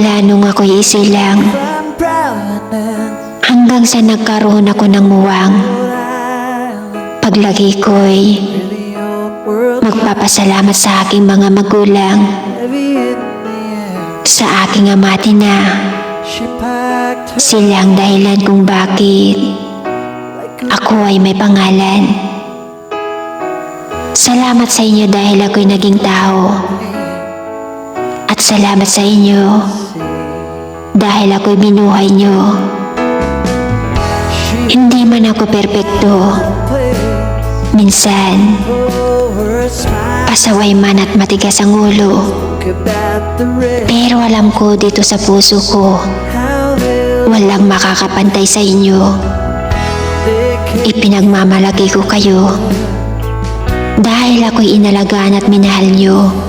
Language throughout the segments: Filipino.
Mula nung ako'y isilang hanggang sa nagkaroon ako ng muwang. Paglagi ko'y magpapasalamat sa aking mga magulang, sa aking amati na sila ang dahilan kung bakit ako ay may pangalan. Salamat sa inyo dahil ako'y naging tao. At salamat sa inyo dahil ako'y binuhay nyo. Hindi man ako perpekto. Minsan, pasaway man at matigas ang ulo. Pero alam ko dito sa puso ko, walang makakapantay sa inyo. Ipinagmamalaki ko kayo. Dahil ako'y inalagaan at minahal nyo.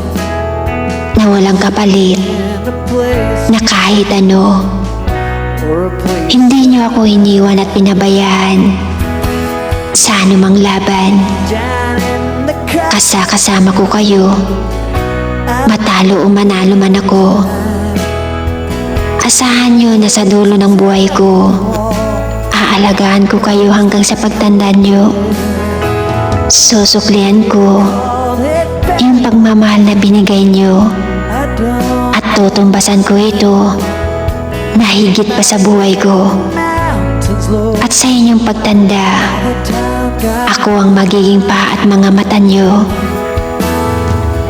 Na walang kapalit, na kahit ano. Hindi nyo ako iniwan at pinabayaan. Sa anumang laban, kasakasama ko kayo. Matalo o manalo man ako. Asahan nyo na sa dulo ng buhay ko, aalagaan ko kayo hanggang sa pagtanda nyo. Susuklian ko. Yung pagmamahal na binigay don't at tutumbasan ko ito na higit pa sa buhay ko. At sa inyong pagtanda, ako ang magiging pa at mga mata nyo.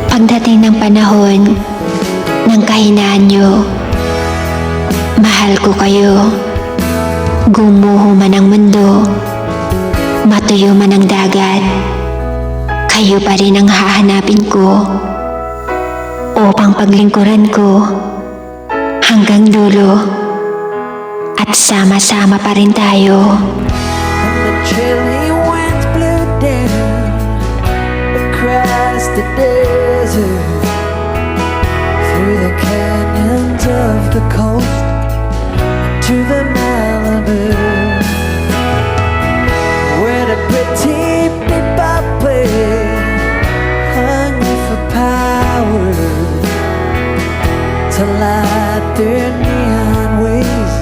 Pagdating ng panahon ng kahinaan nyo, mahal ko kayo. Gumuho man ang mundo, matuyo man ang dagat, kayo pa rin ang hahanapin ko upang paglingkuran ko hanggang dulo at sama-sama pa rin tayo. To light their neon ways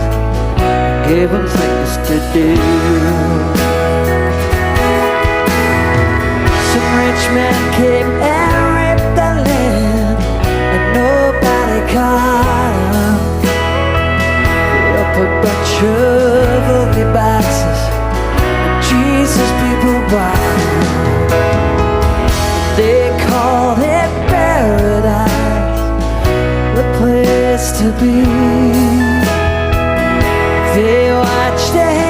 give them things to do. Some rich man came and raped the land, and nobody caught. Put up a bunch of to be. They watched the